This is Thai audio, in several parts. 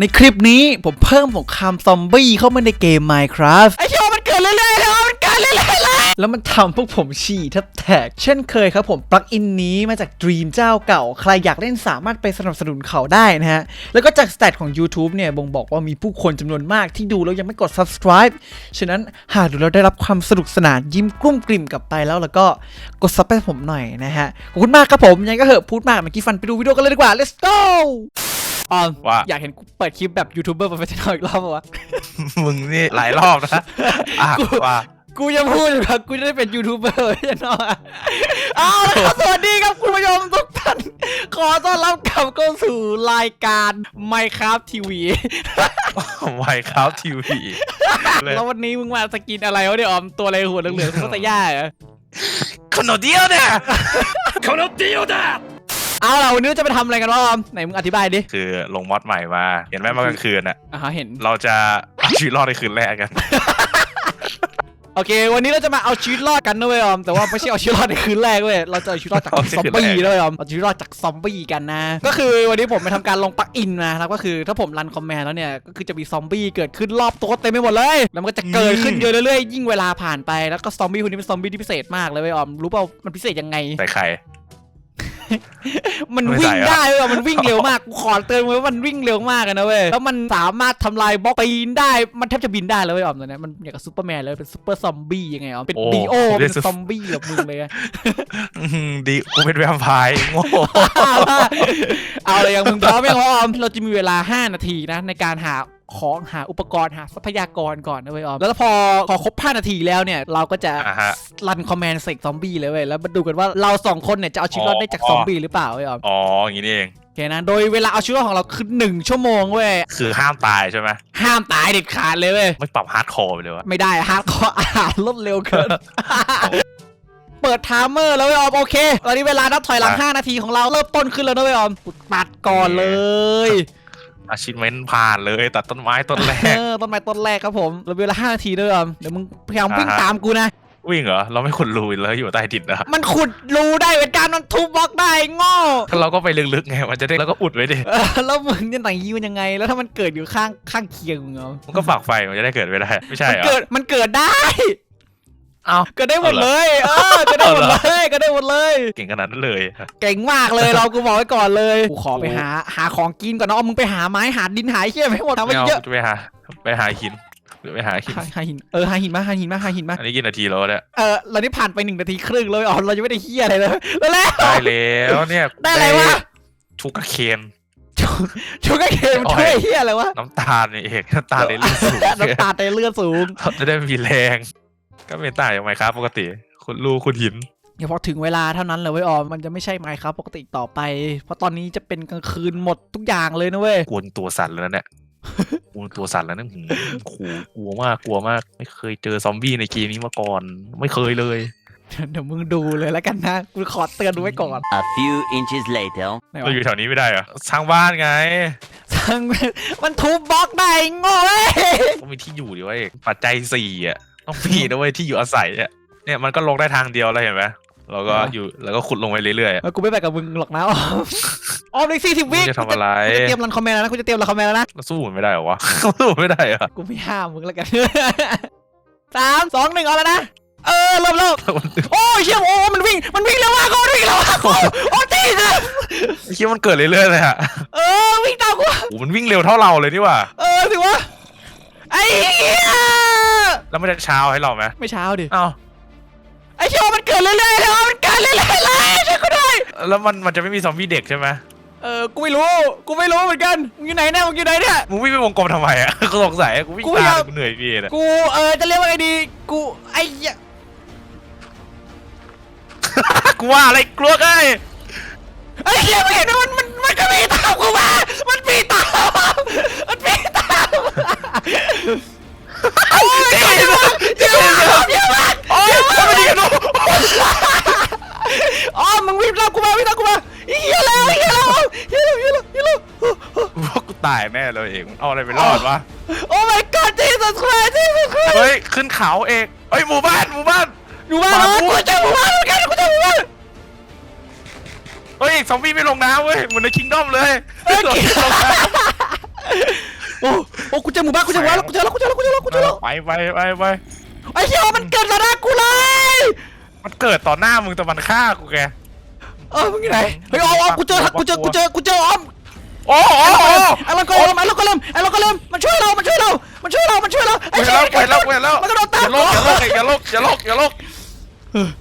ในคลิปนี้ผมเพิ่มสงครามซอมบี้เข้ามาในเกม Minecraft ไอเชื่อมันเกิดเรื่อยๆเลยมันเกิดเรื่อยๆเลยแล้วมันทำพวกผมฉี่แทบแตกเช่นเคยครับผมปลั๊กอินนี้มาจาก Dream เจ้าเก่า ใครอยากเล่นสามารถไปสนับสนุนเขาได้นะฮะ แล้วก็จากสแตทของ YouTube เนี่ยบ่งบอกว่ามีผู้คนจำนวนมากที่ดูแล้วยังไม่กด subscribe ฉะนั้นหากดูแล้วได้รับความสนุกสนานยิ้มกลุ้มกลิ่มกลับไปแล้วแล้วก็กดซับให้ผมหน่อยนะฮะขอบคุณมากครับผมยังไงก็เหอะพูดมากเมื่อกี้ฟันไปดูวิดีโอกันเลยดีกว่า let's go ออมว่า อยากเห็นกูเปิดคลิปแบบยูทูบเบอร์โปรเฟชชั่นอลอีกรอบปะวะ มึงนี่หลายรอบนะอะว่ากูยังพูดอยู่ครับกูจะได้เป็นยูทูบเบอร์ไม่ใช่น้อยเอาละครับสวัสดีครับคุณผู้ชมทุกท่าน ขอต้อนรับกลับเข้าสู่รายการ Minecraft TV ไวครับทีวีเลยแล้ววันนี้มึงมาสกินอะไรวะเนี่ยออมตัวอะไรหัวเหลืองๆเขาตะย่าเหรอคนเดียวเนี่ยคนเดียวนะ เอาล่ะวันนี้เราจะไปทำอะไรกันวะออมไหนมึงอธิบายดิคือลงมอดใหม่มา เห็นไหมเมื่อกลางคืนน่ะ อ่าฮะเห็น เราจะเอาชีวิตรอดในคืนแรกกัน โอเค วันนี้เราจะมาเอาชีวิตรอดกันนะเว้ยออมแต่ว่าไม่ใช่เอาชีวิตรอดในคืนแรกเว้ยเราจะเอาชีวิตรอดจากเอาซอมคืนบี้แรกด้วยออมเอาชีวิตรอดจากซอมบี้กันนะก็คือวันนี้ผมไปทำการลงปลั๊กอินมานะครับก็คือถ้าผมรันคอมแมนด์แล้วเนี่ยก็คือจะมีซอมบี้เกิดขึ้นรอบตัวเต็มไปหมดเลยแล้วมันก็จะเกิดขึ้นเยอะเรื่อยๆยิ่งเวลาผ่านไปแล้วก็ซอมบี้คนนี้เป็นซอมบี้ที่พิเศษมากเลยเว้ยออมรู้เปล่ามันพิเศษยังไง ใส่ไข่ มันไม่วิ่ใส่งเหรอได้เว้ยมันวิ่งเร็วมากกูขอเตือนไว้ว่ามันวิ่งเร็วมากอะนะเว้ยแล้วมันสามารถทำลายบล็อกปีนได้มันแทบจะบินได้เลยเว้ยออมตอนเนี้ยมันอย่างกับซูเปอร์แมนเลยเป็นซูเปอร์ซอมบี้ยังไงออมเป็นดีโอเป็นซอมบี้แบบมึงเลยอะอื้อหือดีกูเป็นแวมไพร์โง่เอาเลยยังมึงพร้อมยังวะออมเราจะมีเวลา 5 นาทีนะในการหา ของหาอุปกรณ์หาทรัพยากรก่อนนะเว้ยออมแล้วพอพอครบ5นาทีแล้วเนี่ย เราก็จะอะฮะ รันคอมแมนด์เสกซอมบี้เลยเว้ยแล้วมาดูกันว่าเราสองคนเนี่ยจะเอาชีวิตรอดได้จากซอมบี้หรือเปล่าเว้ยออมอ๋ออย่างนี้นี่เอง โอเคนะโดยเวลาเอาชีวิตรอดของเราคือ1ชั่วโมงเว้ยคือห้ามตายใช่ไหมห้ามตายเด็ดขาดเลยเว้ย ไม่ปรับฮาร์ดคอร์ไปเลยวะ ไม่ได้ฮาร์ดคอร์อาหารลดเร็วเกิน เปิดไทม์เมอร์แล้วเว้ยออมโอเค ตอนนี้เวลานับถอยหลัง5นาทีของเราเริ่มต้นขึ้นแล้วนะเว้ยออมกูตัดก่อนเลย อาชิเมนผ่านเลยตัดต้นไม้ต้นแรก เออต้นไม้ต้นแรกครับผมเราเวลา5นาทีด้วยออมเดี๋ยวมึงพยายามวิ่งอ่าฮะตามกูนะ วิ่งเหรอ เราไม่ขุดรูเลยอยู่ใต้ดินนะมันขุดรูได้เหมือนกันมันทุบบล็อกได้โง่เราก็ไปลึกๆไงมันจะได้แล้วก็อุดไว้ดิเออแล้วมึงจะไหนยิวยังไง แล้วถ้ามันเกิดอยู่ข้างข้างเคียงมึงเอามันก็ฝักไฟมันจะได้เกิดไม่ได้ไม่ใช่มันเหรอเกิดมันเกิดได้ เอ้าเกิดได้หมดเลย เออเกิดได้หมดเลยเกิดได้หมดเลย เก่งขนาดนั้นเลย เก่งมากเลยเรากูบอกไว้ก่อนเลยกูขอไปหาหาของกินก่อนนะเอามึงไปหาไม้หาดินหาไอ้เหี้ยไม่หมดทำไปไม่เอาเยอะจะไปหาไปหาหินหรือไปหาหินหาหาหินเออหาหินมาหาหินมาหาหินมาอันนี้กี่นาทีแล้วเนี่ยเออเรานี่ผ่านไปหนึ่งนาทีครึ่งเลยอ๋อเรายังไม่ได้เหี้ยอะไรเลยแล้วแล้วได้แล้วเนี่ยได้อะไรวะชูกาเคนชูกาเคนมันช่วยเหี้ยอะไรวะน้ำตาลนี่เองน้ำตาลในเลือดสูงน้ำตาลในเลือดสูงเราจะได้มีแรง ก็เป็นต่างอย่างไรครับปกติคุณรูคุณหินเดี๋ยวพอถึงเวลาเท่านั้นเลยเว้ยอ๋อมันจะไม่ใช่ไมค์ครับปกติต่อไป เพราะตอนนี้จะเป็นกลางคืนหมดทุกอย่างเลยนะเว้ยกวนตัวสั่นแล้วเนี่ยกวนตัวสั่นแล้วเนี่ยหืมขู่กลัวมากกลัวมาก ไม่เคยเจอซอมบี้ในเกมนี้มาก่อน ไม่เคยเลย เดี๋ยวมึงดูเลยแล้วกันนะกูขอเตือนไว้ก่อน A few inches later. ไหนเราวะอยู่แถวนี้ไม่ได้เหรอสร้างบ้านไงทั้งมันทุบบล็อกได้โง่เว้ยต้องมีที่อยู่ดิเว้ยปัจจัยสี่อะ ต้องมีนะเว้ยที่อยู่อาศัยอะเนี่ยมันก็ลงได้ทางเดียวแล้วเห็นไหมเราก็อยู่แล้วก็ขุดลงไปเรื่อยๆอะเออกูไม่ไปกับมึงหรอกนะออมออมอีกสี่สิบวิมึงจะทำอะไรกูจะเตรียมรันคอมเมนต์แล้วนะกูจะเตรียมรันคอมเมนต์แล้วนะเราสู้มันไม่ได้เหรอวะสู้มันไม่ได้เหรอกูไม่ห้ามมึงแล้วกัน สามสองหนึ่งเอาแล้วนะเออเริ่มเริ่มโอ้ยเชี่ยโอ้มันวิ่งมันวิ่งเร็วมากโอ้มันวิ่งเร็วมากโอ้โอ้ตีนะไอ้เหี้ยมันเกิดเรื่อยๆเลยอะเออวิ่งตามกูโอ้มันวิ่งเร็วเท่าเราเลยนี่หว่า เออสิวะ ไอ้เหี้ยแล้วไม่ได้เช้าให้เราไหมไม่เช้าดิเอ้าไอ้เชี่ยมันเกิดเรื่อยๆเลยมันเกิดเรื่อยๆเลยช่วยกูด้วยแล้วมันมันจะไม่มีซอมบี้เด็กใช่ไหมเออกูไม่รู้ กูไม่รู้เหมือนกัน มึงอยู่ไหนเนี่ยมึงอยู่ไหนเนี่ย มึงวิ่งไปวงกลมทำไมอะ กูสงสัยกูวิ่งกูตามอยากกูเหนื่อยพี่เนี่ยกูเออจะเรียกว่าไงดี กูไอ้เหี้ยกูว่าอะไรกลัวไงไอ้เหี้ยไม่เห็นนะมันมันมันก็มีตามกูมา มันมีตามมันมีตาม โอ้ยเดี๋ยวเดี๋ยวเดี๋ยวโอ้ยไม่ดีกันดูอ๋อมึงวิ่งตามกูมาวิ่งตามกูมาเฮียแล้วเฮียแล้วเฮียแล้วเฮียแล้วเฮียแล้วว่ากูตายแน่เลยเองมันเอาอะไรไปรอดวะโอ้ my god Jesus Christ Jesus Christ เฮ้ยขึ้นเขาเอกเฮ้ยหมู่บ้านหมู่บ้านอยู่บ้านเหรอกูเจอหมู่บ้านเหมือนกันกูเจอหมู่บ้านเฮ้ยซอมบี้ไม่ลงน้ำเว้ยเหมือนในคิงดอมเลยลงน้ำ อ้โอ้กูเจอหมู่บ้านกูเจอหมู่บ้านแล้วกูเจอแล้วกูเจอแล้วกูเจอแล้วกูเจอแล้วไปไปไปไปไอ้เหี้ยมันเกิดต่อหน้ากูเลยมันเกิดต่อหน้ามึงแต่มันฆ่ากูแกเออมึงอยู่ไหนเฮ้ยออมออมกูเจอกูเจอกูเจอกูเจอออมโอ้โหไอ้เราก็เริ่มไอ้เราก็เริ่มไอ้เราก็เริ่มมันช่วยเรา มันช่วยเรา มันช่วยเรา มันช่วยเราไอ้เห็นแล้วเห็นแล้วเห็นแล้วมันกระโดดตามอย่าลกอย่าลกอย่าลกอย่าลกอย่าลก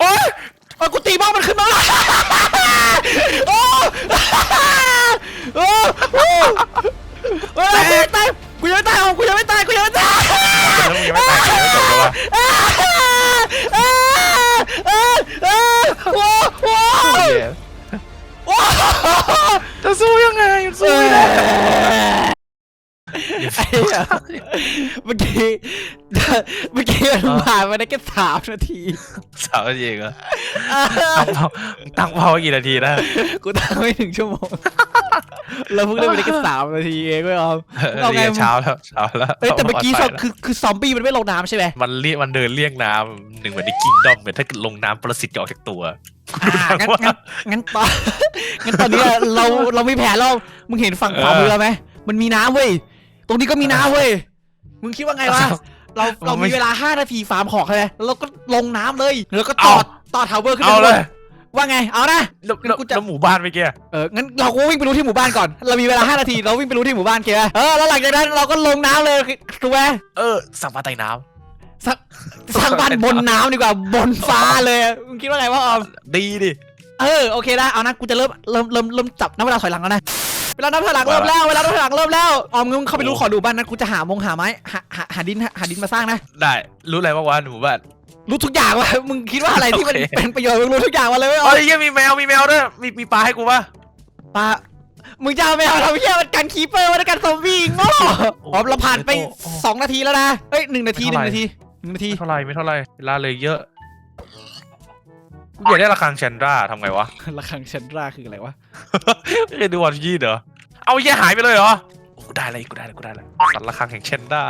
โอ้ย เออกูตีบ้องมันขึ้นมาโอ้โอ้โอ้เฮ้ยตายกูยังไม่ตายกูยังไม่ตายกูยังไม่ตายแล้วมึงยังไม่ตายยังไม่จบเลยวะโอ้โหโอ้จะสู้ยังไงสู้ไม่ได้ เมื่อกี้เมื่อกี้มันผ่านมาได้แค่สามนาทีสาวจริงเหรอตั้งเป้าตั้งเป้าไว้กี่นาทีนะกูตั้งไม่ถึงชั่วโมงเราเพิ่งเล่นไปได้แค่สามนาทีเองไม่เอาเอาไงเช้าแล้วเช้าแล้วเอ้ยแต่เมื่อกี้ซอมคือคือซอมบี้มันไม่ลงน้ำใช่ไหมมันเรียกมันเดินเลี่ยงน้ำหนึ่งเหมือนในคิงดอมเหมือนถ้าเกิดลงน้ำประสิทธิ์จะออกจากตัว อ่างั้นงั้นงั้นตอนงั้นตอนนี้เราเรามีแผนเรามึงเห็นฝั่งขวามือไหมมันมีน้ำเว้ย ตรงนี้ก็มีน้ำเว้ย มึงคิดว่าไงวะ เราเรามีเวลาห้านาทีฟาร์มของใช่ไหมแล้วเราก็ลงน้ำเลย แล้วก็ต่อต่อทาวเวอร์ขึ้นไปเอาข้างเลบนยว่าไง เอานะแล้วงั้นกูจะแล้วหมู่บ้านไปเกี้ยเออ งั้นเราก็วิ่งไปรู้ที่หมู่บ้านก่อน เรามีเวลา5นาที เราวิ่งไปรู้ที่หมู่บ้านเกียร์เออ แล้วหลังจากนั้นเราก็ลงน้ำเลยถูกไหมเออ สั่งมาไต่น้สักสร้างบ้านบนน้ำดีกว่าบนฟ้าเลยมึงคิดว่าไงวะออมำดีดิ เออ โอเคได้เอานะ กูจะเริ่มเริ่มเริ่มเริ่มจับนับเวลาถอยหลังแล้วนะ เวลานับถอยหลังเริ่มแล้วเวลานับถอยหลังเริ่มแล้วออมมึงเข้าไปรู้ขอดูบ้านนั้นกูจะหามงหาไม้หาหาหาดินหาดินมาสร้างนะ ได้รู้อะไรบ้างวะหมู่บ้าน รู้ทุกอย่างว่ะมึงคิดว่าอะไรที่มันโอเค เป็นประโยชน์มึงรู้ทุกอย่างมาเลยเว้ยอเอ้อมยยังมีแมวมีแมวด้วยมีมีปลาให้กูปะปามึงจะเอาไปเอาทำเหี้ยมันกันคีเปอร์มันกันซอมบี้โง่อ๋อเราผ่านไปสองนาทีแล้วนะเฮ้ยหนึ่งนาทีหนึ่งนาทีหนึ่งนาที ไม่เท่าไหรไม่เท่าไหรเวลาเลยเยอะ กูอยากได้ระฆังแชนดราทำไงวะ ระฆังชันราคืออะไรวะ ไม่เคยดูวันยี่เหรอ เอาแย่หายไปเลยเหรอโอ้กูได้เลยกูได้เลยกูได้เลยสัตว์ระฆังแห่งแชนดรา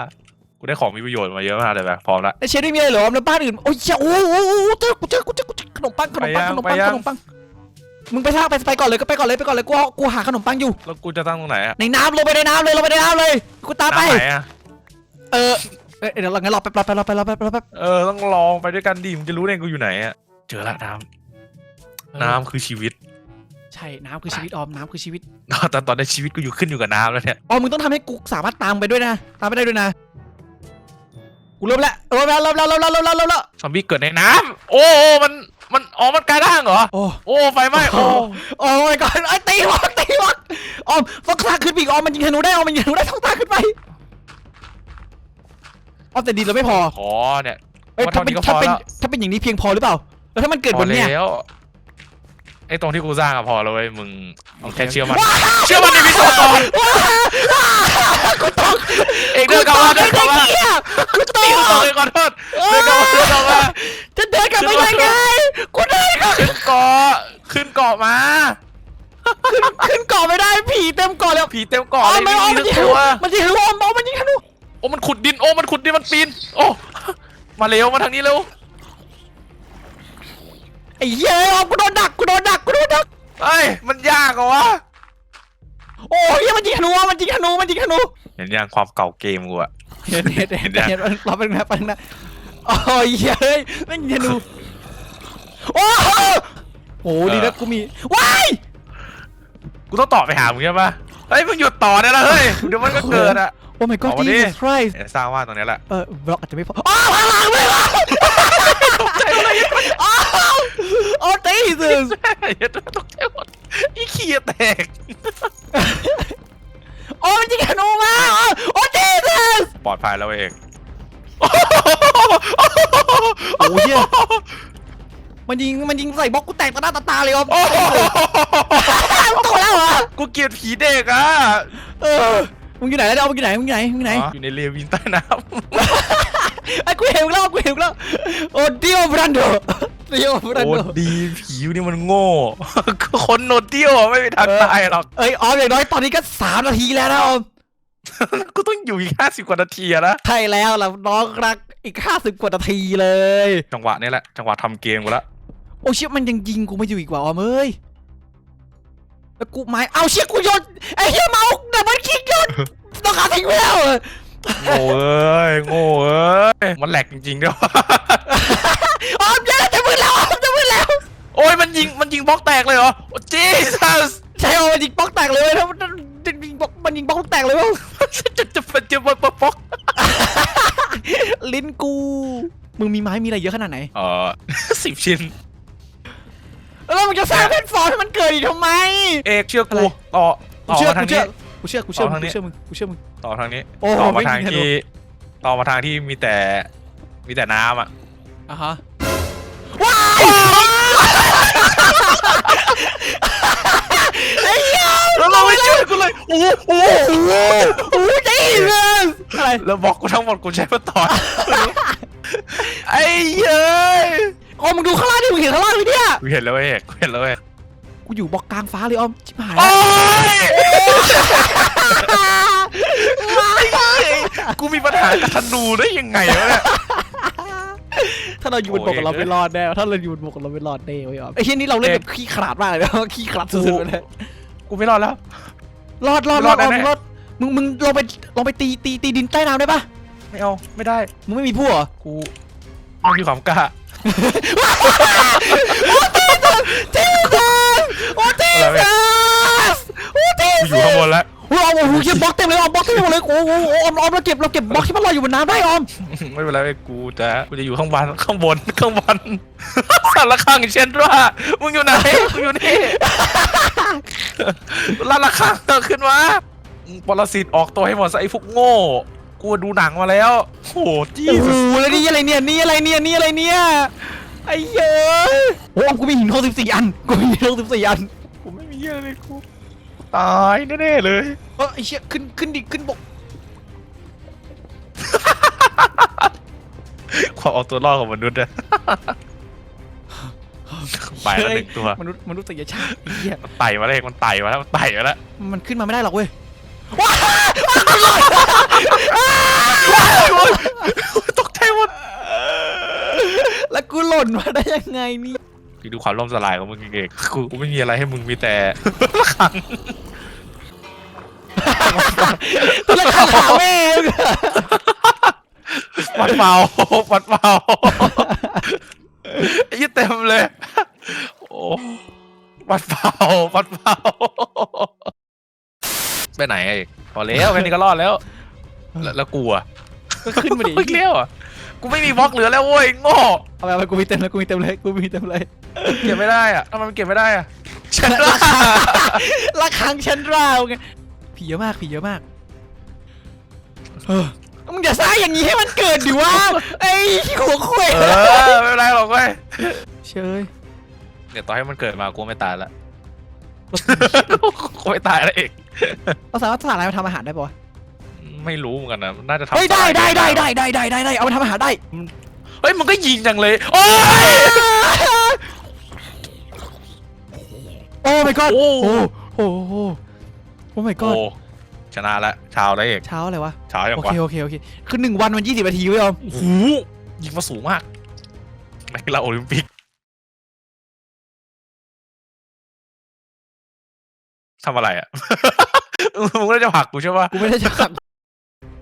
กูได้ของมีประโยชน์มาเยอะมากเลยแบบพร้อมละไอเชฟไม่มีอะไรเหรอแล้วบ้านอื่น โอ้ยเหี้ยโอ้โหโอ้โหเจอกูเจอกูเจอกูเจอขนมปังขนมปังขนมปังขนมปัง มึงไปสร้างไปไปก่อนเลยก็ไปก่อนเลยไปก่อนเลยกูเอากูหาขนมปังอยู่ แล้วกูจะตั้งตรงไหนอะในน้ำลงไปในน้ำเลยลงไปในน้ำเลย กูตามไปน้ำไหนอะเออเอ้ยเดี๋ยวเรางั้นรอแป๊บรอแป๊บรอแป๊บรอแป๊บรอแป๊บ เออต้องลองไปด้วยกันดิมึงจะรู้ได้ไงกูอยู่ไหนอะ เจอละน้ำน้ำคือชีวิต ใช่น้ำคือชีวิตออมน้ำคือชีวิตแต่ตอนนี้ชีวิตกูอยู่ขึ้นอยู่กับน้ำแล้วเนี่ยออมมึงต้องทำให้กูสามารถตามไปด้วยนะ ตามไปได้ด้วยนะกูเริ่มแล้วเริ่มแล้วเริ่มแล้วเริ่มแล้วเริ่มแล้วเริ่มแล้วซอมบี้เกิดในน้ำโอ้โอ้มันมันอ๋อมันกลายร่างเหรอโอ้โอ้ไฟไหม้โอ้โอ้ยก่อนไอ้ตีวอกตีวอกออมต้องตาขึ้นไปอีกออมมันยิงธนูได้ออมมันยิงธนูได้ต้องตาขึ้นไปออมแต่ดีเราไม่พอขอเนี่ยเอ้ยว่าถ้าเท่านี้เป็นก็ถ้าเป็นพอแล้วถ้าเป็นอย่างนี้เพียงพอหรือเปล่า แล้วถ้ามันเกิดพบอนเนี่ยแล้วไอ้ตรงที่กูสร้างอะพอแล้วเว้ยมึงมึงแค่เชื่อมัน เชื่อมันในวิศวกรกูตกเอกเดินกลับมาเดินกลับมาไอ้เหี้ยกูตตีกกูตกเลยขอโทษเดินกลับมาเดินกลับมาจะเดินกลับไปยังไงกูเดินกลับขึ้นเกาะขึ้นเกาะมาขึ้นเกาะไม่ได้ผีเต็มเกาะแล้วผีเต็มอ๋เกาะอเลยไม่ไม่อ๋อมีมันทั้ยิงงธนูตัวมันยิงธนูอ๋อมันยิงธนูโอ้มันขุดดินโอ้มันขุดดินมันปีนโอ้มาเร็วมาทางนี้เร็วไอ้เหี้ยอ๋อกูโดนดักกูโดนดักกูโดนดัก เอ้ย มันยากเหรอวะโอ้ยเหี้ยมันยิงธนูอะมันยิงธนูมันยิงธนูเห็นยังความเก่าเกมกูอะ เห็นเห็นเห็นเห็นเราเป็นนะเป็นนะโอ้ยเฮ้ยไม่ยิงธนูโอ้โหโอ้ดีนะกูมีว้ายกูต้องต่อไปหามึงใช่ปะเฮ้ยมึงหยุดต่อได้แล้วเฮ้ย เดี๋ยวมันก็เกิดอะ โอ้ my god เอามาดิ Jesus Christ เดี๋ยวสร้างว่านตรงนี้แหละ เออบล็อกอาจจะไม่พออ้าวพลังไม่พออ้าวโอ้ Jesus เดี๋ ยวตกใจหมดอีขี้แตก โอ้มันยิงธนูมาโอ้ Jesus ปลอดภัยแล้วเองโอ้เหี้ยมันยิงมันยิงใส่บล็อกกูแตกต่อหน้าต่อตาเลยอ๋อโอ้โหตกแล้วเหรอกูเกลียดผีเด็กอะเออมึงอยู่ไหนแล้วเดี๋ยวมึงอยู่ไหนมึงอยู่ไหนมึงอยู่ไหนอยู่ในเรือวินใต้น้ไอ้กูเห็นมึงแล้วกูเห็นมึงแล้วโอ้ดิโอบรันโด ดิโอบำรันโอ้โดดีผีนี่มันโง่คนโนเดียวอะไม่มีทางตายหรอก เอ้ยออมอย่างน้อยตอนนี้ก็สามนาทีแล้วนะออมกูต้องอยู่อีกห้าสิบกว่านาทีอะนะ ใช่แล้วล่ะน้องรักอีกห้าสิบกว่านาทีเลย จังหวะนี้แหละ จังหวะทำเกมกูละโอ้ชิบมันยังยิงกูไม่อยู่อีกว่าออมเอ้ยแล้วกูไม้เอาเชี่ยกูโยนไอ้เหี้ยเมาดับเบิลคิกโยนต้องขาทิ้งไปแล้วเหรอ โง่เอ้ยโง่เอ้ยมันแหลกจริงๆด้วยออมเยอะจะมือแล้วออมจะมือแล้วโอ้ยมันยิงมันยิงบล็อกแตกเลยเหรอจีซัสใช่เอามันยิงบล็อกแตกเลยเว้ยถ้ามันยิงบล็อกมันยิงบล็อกแตกเลยเว้ยจะจะจะจะบล็อกบล็อกลิ้นกู มึงมีไม้มีอะไรเยอะขนาดไหนเออสิบชิ้นแล้วมึงจะสร้างแพลตฟอร์มให้มันเกิดอีกทำไม เอกเชื่ออะไรกูต่อต่อกูเชื่อมาทางกูเชื่นี้อ กูเชื่อกูเชื่อต่อมึทางงนี้กูเชื่อมึงกูเชื่อมึง ต่อทางนี้โอ้โหต่อมาไม่ทางมีที่ ต่อมาทางที่มีแต่มีแต่น้ำอะอะฮะว้ายไอ้เหี้ยแล้วเราไม่ช่วยกูเลยโอ้โหโอ้โหโอ้โหโอ้โหใจเย็นอะไรแล้วบล็อกกูทั้งหมดกูใช้มาต่อ ไอ้เย้ยออมมึงดูข้างล่างดิมึงเห็นข้างล่างไหมเนี่ยกูเห็นแล้วเว้ยเอกกูเห็นแล้วเว้ย กูอยู่บล็อกกลางฟ้าเลยออมชิบหายโอ้แล้วยกูมีปัญหากับธนูได้ยังไงวะเนี่ย ถ้าเราอยู่บนบกเราไม่รอดแน่ถ้าเราอยู่บนบกเราไม่รอดแน่เว้ยออมไอ้เช่นนี้เราเล่นแบบขี้ขลาดมากเลยนะขี้ขลาดสุดๆเลยกูไม่รอดแล้ว รอดรอดรอดรอออดมแน่มึงรอดมึงมึงลงไปลงไปตีตีตีดินใต้น้ำได้ปะไม่เอาไม่ได้ มึงไม่มีผู้เหรอกูไม่มีความกล้าเจ๊สัสโอ้เจ๊อะไรเว้ยสัสโอ้เจ๊กูอยู่ข้างบนแล้วโอ้โหโอ้โหเก็บบล็อกเต็มเลยออมบล็อกเต็มไปหมดเลยโอ้โหโอ้โหออมออมเราเก็บเราเก็บบล็อกที่มันลอยอยู่บนน้ำได้ออมไม่เป็นไรเว้ยกูจะกูจะอยู่ข้างบนข้างบนข้างบนสารคังเช่นว่ามึงอยู่ไหนกูอยู่นี่ลาละคังเธอขึ้นมาปรสิตออกตัวให้หมดซะไอ้พวกโง่กูดูหนังมาแล้วโหจี้โอ้โหแล้วนี่อะไรเนี่ยนี่อะไรเนี่ยนี่อะไรเนี่ยไอ้เหี้ยโอ้ออมกูมีหินหกสิบสี่อันกูมีหินหกสิบสี่อัน กูไม่มีอะไรเลยกูตายแน่ๆเลยเออไอ้เชี่ยขึ้นขึ้นดิขึ้นบก ความเอาตัวรอดของมนุษย์อะ ไปแล้วหนึ่งตัวมนุษย์มนุษยชาติไอ้เหี้ยมันไต่มาแล้วเองมันไต่มาแล้วมันไต่มาแล้วมันขึ้นมาไม่ได้หรอกเว้ยตกใจหมดแล้วกูหล่นมาได้ยังไงนี่พี่ ดูความล่มสลายของมึงเองกูกูไม่มีอะไรให้มึงมีแต่ละครังแล้วขาขาแม่งวัดเมาวัดเมาไอ้ยี่เต็มเลย โอ้วัดเมาวัดเมาไปไหนไอ้พอแล้วแค่นี้ก็รอดแล้ว แล้วแล้วกูอะก็ขึ้นมาดิไม่เลี้ยวอะกูไม่มีบล็อกเหลือแล้วเว้ยโง่ เอาไปเอาไปกูมีเต็มเลยกูมีเต็มเลยกูมีเต็มเลย เก็บไม่ได้อะทำไมมันเก็บไม่ได้อะฉันละละคังละคังฉันราวไงผีเยอะมากผีเยอะมากเออมึงอย่าสร้างอย่างนี้ให้มันเกิดดิวะไอ้หัวคุยเออไม่เป็นไรหรอกเว้ยเชยเดี๋ยวต่อให้มันเกิดมากูไม่ตายละกูไม่ตายแล้วเอกเราสามารถสลายอะไรมาทำอาหารได้ปะวะไม่รู้เหมือนกันนะน่าจะทำเฮ้ยได้สลายได้ได้ได้ได้ได้ได้ได้เอามาทำอาหารได้เฮ้ยมันก็ยิงจังเลยโอ้ย โอ้ my god โอ้ โอ้โอ้โอ้โอ้ my โอ้ god ชนะละชาวแล้วเอกเช้าอะไรวะ ชาวอย่างโอวะเคโอเคโอเค คือหนึ่งวันมันยี่สิบนาทีเว้ยออมโอ้โหยิงมาสูงมากนักกีฬาโอลิมปิกทำอะไรอะ มึงก็จะผลักกูใช่ปะกูไม่ได้จะขับ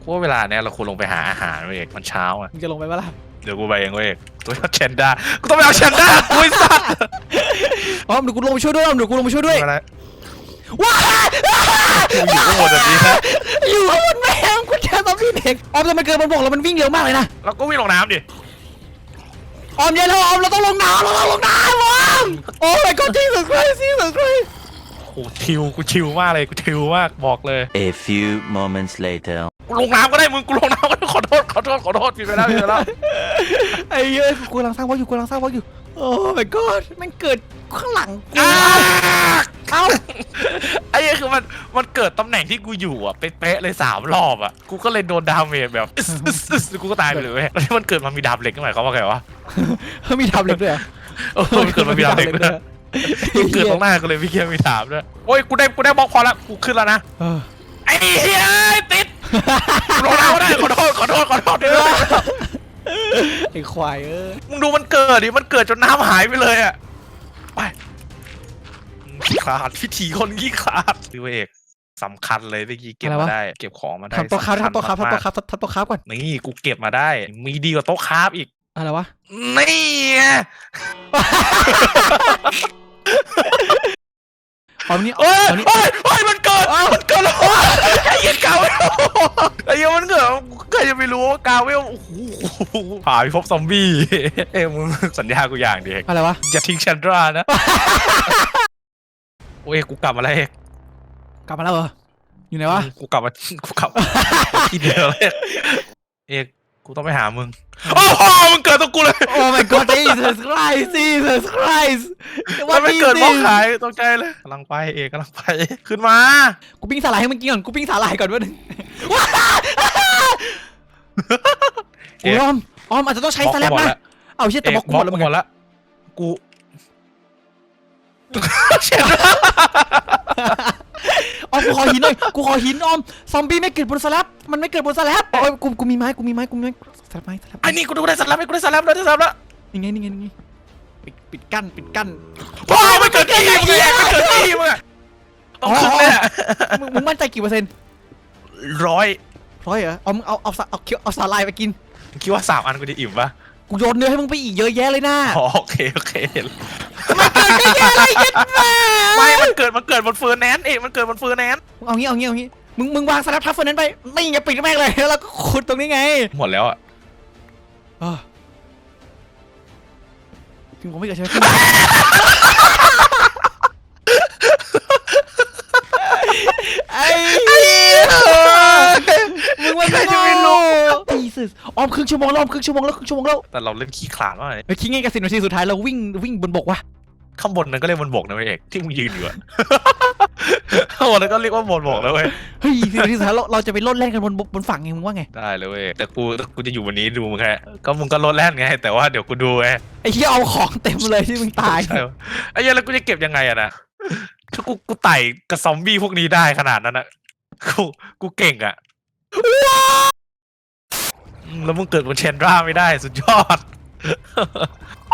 กูว่าเวลาเนี้ยเราควรลงไปหาอาหารเว้ยเอกมันเช้าอะ มึงจะลงไปปะล่ะ เดี๋ยวกูไปเองเว้ยเอกตัวเชนด้ากูต้องไปเอาเชนด้ากูไอ้สัสออมเดี๋ยวกูลงไปช่วยด้วยออมเดี๋ยวกูลงไปช่วยด้วยไม่เป็นไรว้ากูอยู่ข้างบนแบบนี้นะอยู่ข้างบนแม่งกูเจอซอมบี้เด็กออมแต่มันเกินมันบอกแล้วมันวิ่งเร็วมากเลยนะแล้วก็วิ่งลงน้ำดิออมเย็นแล้วออมเราต้องลงน้ำเราต้องลงน้ำออมโอ้ my god Jesus Christ Jesus Christ โอ้ชิวกูชิวมากเลยกูชิวมากบอกเลย A few moments later. กูลงน้ำก็ได้มึงกูลงน้ำก็ได้ขอโทษขอโทษขอโทษผิดไปแล้วผิดไปแล้วไอ้เหี้ยกูกำลังสร้างวอลอยู่กูกำลังสร้างวอลอยู่ โอ้ my god มันเกิดข้างหลังกูอ้าเอ้าไอ้เหี้ยคือมันมันเกิดตำแหน่งที่กูอยู่อะเป๊ะๆเลยสามรอบอะกูก็เลยโดนดาเมจแบบอึ๊สอึ๊สอึ๊สกูก็ตายไปเลยเว้ยแล้วที่มันเกิดมามีดาบเหล็กก็หมายความว่าไงวะเขามีทำเหล็กด้วยเหรอเออมันเกิดมามีดาบเหล็กด้วยมันเกิดตรงหน้ากูเลยพี่เคียมีดาบด้วยโอ้ยกูได้กูได้บล็อกพอแล้วกูขึ้นแล้วนะ เออไอ้เหี้ยติด ลงน้ำก็ได้ขอโทษขอโทษขอโทษเดี๋ยวไอ้ควายเอ้ยมึงดูมันเกิดดิมันเกิดจนน้ำหายไปเลยอะไปขลาดพิธีคนขี้ขลาดพี่เอกสำคัญเลยเมื่อกี้เก็บอะไรมาวะได้ เก็บของมาได้ทำโต๊ะคราฟสำญทำโต๊ะคราฟทำมาโต๊ะกคราฟทำโต๊ะคราฟก่อนๆนี่กูเก็บมาได้ มีดีกว่าโต๊ะคราฟอีกอะไรวะนี่ ไงอ๋อนี่เอ้ยอ๋อนี่เอ้ยเอ้ยมันเกิดมันเกิดแล้วไอ้เหี้ยกาเวลไอ้เหี้ยมันเกิดใครจะไปรู้ว่ากาเวลโอ้โหหาพิภพซอมบี้เอ้ยมึงสัญญากูอย่างเดียวอะไรวะอย่าทิ้งชันดรานะโอ้ยกูกลับมาแล้วเอกกลับมาแล้วเหรออยู่ไหนวะกูกลับมากูกลับมาที่เดิมเลยเอก กูต้องไปหามึง โอ้โหมึงเกิดตรงกูเลย โอ้ my god Jesus Christ Jesus Christ มันไม่เกิดมอกขายตกใจเลยกำลังไปเอกกำลังไปขึ้นมา กูปิ้งสาหร่ายให้มึงกินก่อน กูปิ้งสาหร่ายก่อนวะหนึ่งว้าเอ๊ะโอ้ยออมออมอาจจะต้องใช้สแลบหมดนะแล้วเอาเชี่ยเอแต่กบอกกูหมดแล้วหมึงมดอะแล้วกูเช็ด ออมกูขอหินหน่อยกูขอหินออมซอมบี้ไม่เกิดบนสแลบมันไม่เกิดบนสแลบโอ้ยกูกูมีไม้กูมีไม้กูมีไม้สแลบไม้สแลบไอ้นี่กูดูได้สลับไอ้กูได้สลับแล้วได้สลับแล้วนี่ไงนี่ไงนี่ไงปิดปิดกั้นปิดกั้นว้าวไม่เกิดที่มึงเอกไม่เกิดที่มึงอะต้องขึ้นแน่มึงมึงมั่นใจกี่เปอร์เซ็นต์ร้อยร้อยเหรอเอามึงเอาเอาสาเอาเคี้ยวเอาสาหร่ายไปกินคิดว่าสามอันกูจะอิ่มปะ กูโยนเนื้อให้มึงไปอีกเยอะแยะเลยนะอ๋อโอเคโอเคเห็นเกิดก็แย่อะไรกันมาไม่มันเกิดมันเกิดบนเฟอร์แนนซ์เอกมันเกิดบนเฟอร์แนนซ์มึงเอางี้เอางี้เอางี้มึงมึงวางสแลบทับเฟอร์นั้นไปไม่อย่าปิดแม่งเลยแล้วก็ขุดตรงนี้ไงหมดแล้วอะอะถึงผมไม่เกิดใช่ไหมไอ้เหี้ยมึงมันใครจะไม่รู้ ปีสออมครึ่งชั่วโมงแล้วออมครึ่งชั่วโมงแล้วครึ่งชั่วโมงแล้วแต่เราเล่นขี้ขลาดมากเลยเฮ้ยคิดไงกับสิบนาทีสุดท้ายเราวิ่งวิ่งบนบกวะข้างบนนั้นก็เรียกบนบกนะเว้ยเอกที่มึงยืนอยู่อะ ข้างบนนั้นก็เรียกว่าบนบกแล้วเว้ยเฮ้ยสิบนาทีสุดท้ายเราเราจะไปโลดแล่นกันบนบกบนฝั่งไงมึงว่าไงได้เลยเว้ยแต่กูแต่กูจะอยู่วันนี้ดูมึงแค่ก็มึงก็ลดแล่นไง แต่ว่าเดี๋ยวกูดูไงไอ้เหี้ยเอาของเต็มเลยที่มึงตาย ใช่ปะไอ้เหี้ยแล้วกูจะเก็บยังไงอะนะถ้ากูกูไต่กับซอมบี้พวกนี้ได้ขนาดนั้นอะกูกูเก่งอะอืม แล้วมึงเกิดบนเชนดราไม่ได้สุดยอด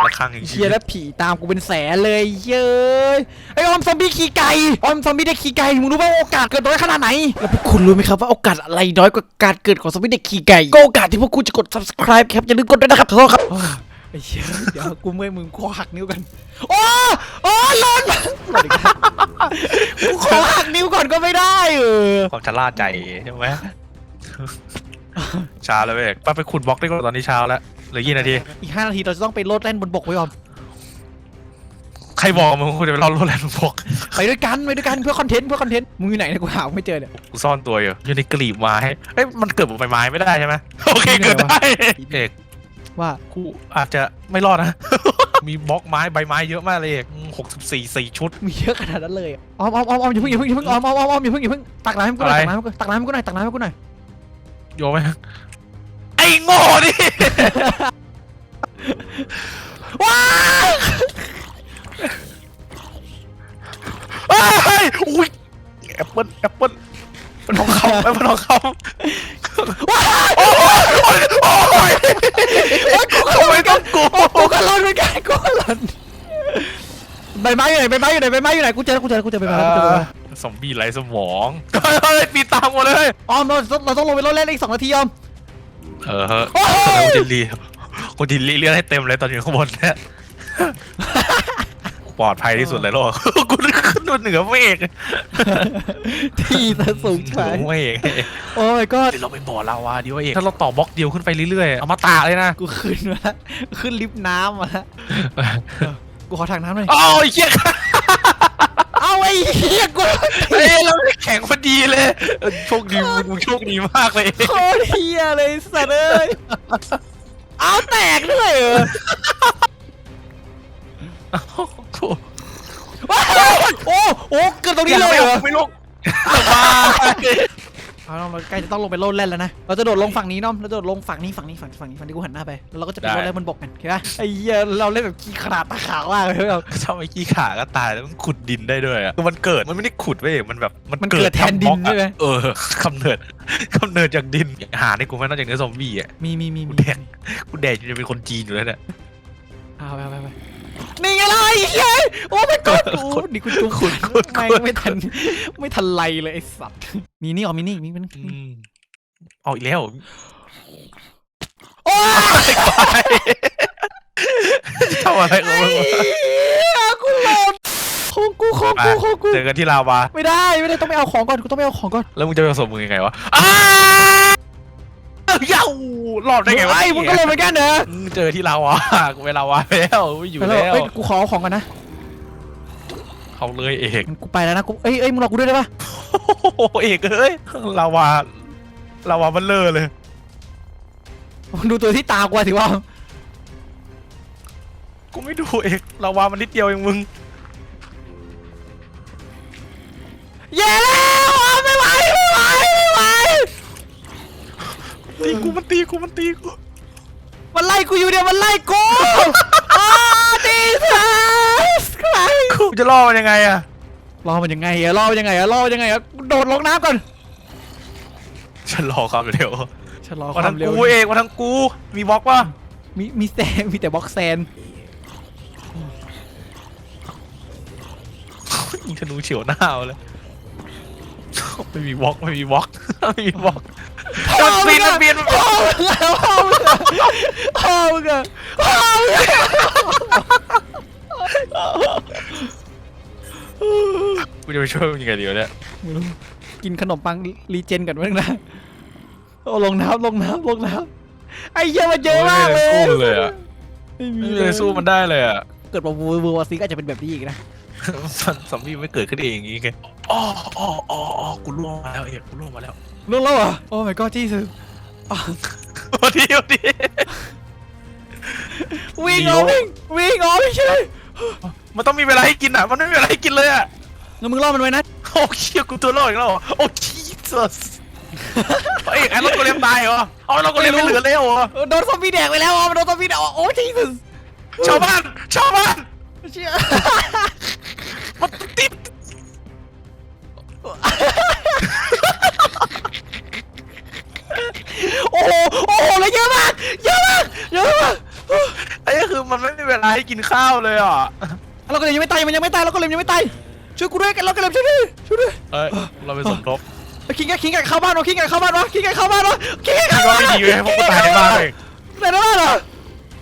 ระคังอย่างเชียแล้วผีตามกูเป็นแสนเลยเย้ยไอ้ออมซอมบี้ขี่ไก่ออมซอมบี้ได้ขี่ไก่มึงรู้ป่าโอกาสเกิดน้อยขนาดไหน แล้วพวกคุณรู้ไหมครับว่าโอกาสอะไรน้อยกว่าการเกิดของซอมบี้เด็กขี่ไก่ก็โอกาสที่พวกคุณจะกด subscribe ครับอย่าลืมกดด้วยนะครับขอโทษครับไอ้เชี่ยเดี๋ยวกูเมื่อยมึงกูหักนิ้วกันโอ้โอ้หล่นหล่นอีกแล้วกูขอหักนิ้วก่อนก็ไม่ได้เออ ความชะล่าใจใช่ไหมเช้าแล้วเว้ยไปไปขุดบล็อกดีกว่าตอนนี้เช้าแล้วเหลือกี่นาที อีกห้านาทีเราจะต้องไปโลดแล่นบนบกไว้ออมใครบอกมึงคุณจะไปรอดรถแลนด์บล็อกไปด้วยกันไปด้วยกันเพื่อคอนเทนต์เพื่อคอนเทนต์มึงอยู่ไหนเนี่ยกูหาไม่เจอเนี่ย กูซ่อนตัวอยู่อยู่ในกลีบไม้เอ้ยมันเกิดบนใบไม้ไม่ได้ใช่ไหมโอเคไม่ได้เกิดวะได้เอกว่ากูอาจจะไม่รอดนะ มีบล็อกไม้ใบไม้เยอะมากเลยเอกหกสิบสี่สี่ชุด มีเยอะขนาดนั้นเลยอะออมออมออมออมอย่าเพิ่งอย่าเพิ่งอย่าเพิ่งออมออมออมออมอย่าเพิ่งอย่าเพิ่งตักน้ำให้กูหน่อยอะไรตักน้ำให้กูหน่อยตักน้ำให้กูหน่อยตักน้ำให้กูหน่อยโยนไหม ไอ้โง่ดิว้ายเฮ้ยอุ้ยแอปเปิ้ลแอปเปิ้ลเป็นทองคำแอปเปิ้ลทองคำว้ายโอ้ยโอ้ยโอ้ยโอ๊ยกูเหมือนกันกูกูก็หล่นเหมือนกันกูก็หล่นใบไม้อยู่ไหนใบไม้อยู่ไหนใบไม้อยู่ไหนกูเจอกูเจอกูเจอใบไม้แล้วกูเจอใบไม้ซอมบี้ไรสมองเฮ้ยปีตามหมดเลย ออมเราเราต้องลงไปรถเล่นอีกสองนาทีออม เออฮะโอ้ยแล้วกูจะรีกูจะรีเลือดให้เต็มเลยตอนอยู่ข้างบนเนี่ยปลอดภัยที่สุดในโลกกูขึ้นมาเหนือเมฆที่จะสูงเหไปนือเมฆโอ้ยก็เดี๋ยวเราไปบ่อลาวาดีวะเอกถ้าเราต่อบล็อกเดียวขึ้นไปเรื่อยๆเอามาตาเลยนะกูขึ้นมาแล้วขึ้นลิฟต์น้ำมาแล้วกูขอถังน้ำหน่อยโอ้ยเหี้ยเอาไอ้เหี้ยกูเฮ้ยเราแข่งพอดีเลยเออโชคดีมึงมึงโชคดีมากเลย โคตรเฮียเลยสัตว์เอ้ยเอาแตกด้วยเหรอว้าวโอ้โอ้เกิดตรงนี้เลยเหรอ ไม่ลงมา เอาเราใกล้จะต้องลงไปโลดแล่นแล้วนะ เราจะโดดลงฝั่งนี้น้อมเราจะโดดลงฝั่งนี้ฝั่งนี้ฝั่งฝั่งนี้ฝั่งที่กูหันหน้าไป แล้วเราก็จะไปโลดแล่นบนบกกันโอเคปะไอ้เหี้ยเราเล่นแบบขี้ขลาดตาขาวมากเลยแบบถ้าไม่ขี้ขาก็ตายแล้วมันขุดดินได้ด้วยอะคือมันเกิดมันไม่ได้ขุดเว้ยมันแบบมันเกิดแทนดินทำบล็อกอะใช่ไหม เออกำเนิดกำเนิดจากดินหาในกูไม่นอกจากเนื้อซอมบี้อะ มีมีมีกูมีแดก กูแดกจะเป็นคนจีนอยู่แล้วเนี่ย เอาไปเอาไปเอาไปนี่ไงล่ะไอ้ เหี้ยโอ้ไม่กดโอ้นี่กูจุกขุดขุดไม่ขุดไม่ทัน ไม่ทันไรเลยไอ้สัตว์มีนี่อ๋อมีนี่มีมันอืมเอาอีกแล้วโอ้ยทำอะไรของมึงวะกูหลอนของกูของกูของกูเจอกันที่ลาวาไม่ได้ไม่ได้ต้องไปเอาของก่อนกูต้องไปเอาของก่อนแล้วมึงจะไปผสมมึงยังไงวะอ้า เย้ารอดได้ไงวะไอ้มึงก็เลยเหมือนกันเหรออืมเจอที่ลาวากูไปลาวาแล้วไม่อยู่ไปแล้ว เอ้ยกูขอเอาของก่อนนะเขาเลยเอกงั้นกูไปแล้วนะกูเอ้ยเอ้ยมึงรอกูด้วยได้ปะโอ้โหเอกเอ้ยลาวาลาวามันเลอะเลย ดูตัวที่ตากูอะถือว่า กูไม่ดูเอกลาวามันนิดเดียวเองมึง มันตีกูมันตีกูมันไล่กูอยู่เดียวมันไล่กูอ้าดีสัสใครกูจะล่อมันยังไงอะรอมันยังไงอะรอมันยังไงอะรอมันยังไงอะโดดลงน้ำก่อนฉันรอความเร็วฉันรอคมาวาทามงเร็วกูเอกมาทางกูมีบล็อกป่ะมีมีแซนมีแต่บล็อกแซนยิงธนูเฉียวหน้าเอาเลยไม่มีบล็อกไม่มีบล็อกไม่มีบล็อก มันปีนมันปีนมันพ่อมึงอะพ่อมึงอะพ่อมึงอะพ่อมึงอะกูจะไปช่วยมันยังไงดีวะเนี่ยไม่รู้กินขนมปังรีเจนกันมั้งนะโอ้ลงน้ำลงน้ำลงน้ำไอ้เหี้ยมันเยอะมากเลยโอ้ยไม่มีอะไรสู้เลยอะไม่ไม่มีมีอะไรสู้มันได้เลยอะเกิดว่าวูวูวอซิกอาจจะเป็นแบบนี้อีกนะมันซอมบี้ไม่เกิดขึ้นเองอย่างงี้ไงอ๋ออ๋ออ๋ออ๋อกูล่วงมาแล้วเอกกูล่วงมาแล้ว ลุกแล้วเหรอโอ้ my god ที่สุดโอ้ดีโอ้ดีวิ่งเดี๋อ๋ยอววิ่งวิ่งอ๋อไม่ใช่มันต้องมีเวลาให้กินอะ มันไม่มีเวลาให้กินเลยอะ แล้วมึงรอดมันไว้นะ โอ้เชี่ยกูตัวรอดอีกแล้วเหรอโอ้ชีสัสเอ้ยไอ้รถกูเลี้ยงตายเหรอเอารถกูเลี้ยงไม่เหลือแล้วเหรอโดนซอมบี้แดกไปแล้วอ๋อมันโดนซอมบี้แดกโอ้ที่สุดชาวบ้านชาวบ้านเชี่ยมันติด โอ้โหโอ้โหแล้วเยอะมากเยอะมากเยอะมากไอ้ก็คือมันไม่มีเวลาให้กินข้าวเลยอะเราก็เลยยังไม่ตายมันยังไม่ตายเราก็เลยยังไม่ตายช่วยกูด้วยกันเราก็เลยช่วยด้วยช่วยด้วยเอ้ยเราไปสมทบคิงกันคิงกันเข้าบ้านวะคิงกันเข้าบ้านวะคิงกันเข้าบ้านวะคิงกันคิเข้าดว่าบ้านไม่ดีเลยเพราะกูตายในบ้านเลยแต่ในบ้านเหรอ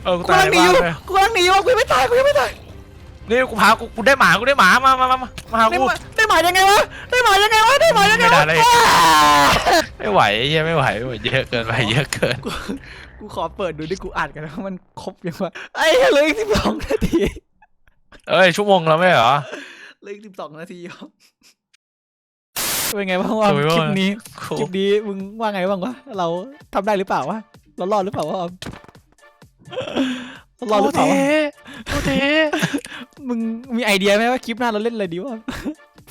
เออกูกูตายกำลังในหนีบ้าอนยู่เลยกูกำลังหนีอยู่กูยังไม่ตายกูยังไม่ตายนี่กูพากูกูได้หมากูได้หมามามามามามาหาได้กูหมา ได้หมายังไงวะได้หมายังไงวะได้หมายังไงไม่วะได้เลย อ้าไม่ไหวไอ้เหี้ยไม่ไหวไม่ไหวเยอะเกินไปเยอะเกิน กูกูขอเปิดดูดิกูอ่านกันว่ามันครบยังวะไอ้เหี้ยเหลืออีกสิบสองนาทีเอ้ยชั่วโมงแล้วไม่เหรอ เหลืออีกสิบสองนาทีครับเป็นไงบ้างวะสวยคมากลิปนี้กูคลิปนี้มึงว่าไงบ้างวะเราทำได้หรือเปล่าวะเรารอดหรือเปล่าวะออมเรารอดหรือเปล่าวะโอเคมึงมีไอเดียไหมว่าคลิปหน้าเราเล่นอะไรดีวะ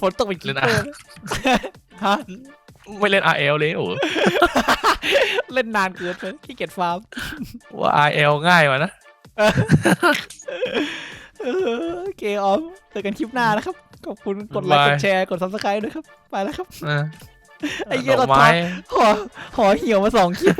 ฝนตกอีกเล่นอะอะฮะไม่เล่น RL เลยโอ้เล่นนานเกินไปขี้เกียจฟาร์มว่า RL ง่ายกว่านะเออโอเคออมเจอกันคลิปหน้านะครับ ขอบคุณกดไลค์บ๊ายกบายดแชร์กดซับสไครต์ด้วยครับ ไปแล้วครับเออไอ้เหี้ยดอกเราไม้หอหอเหี่ยวมาสองคลิป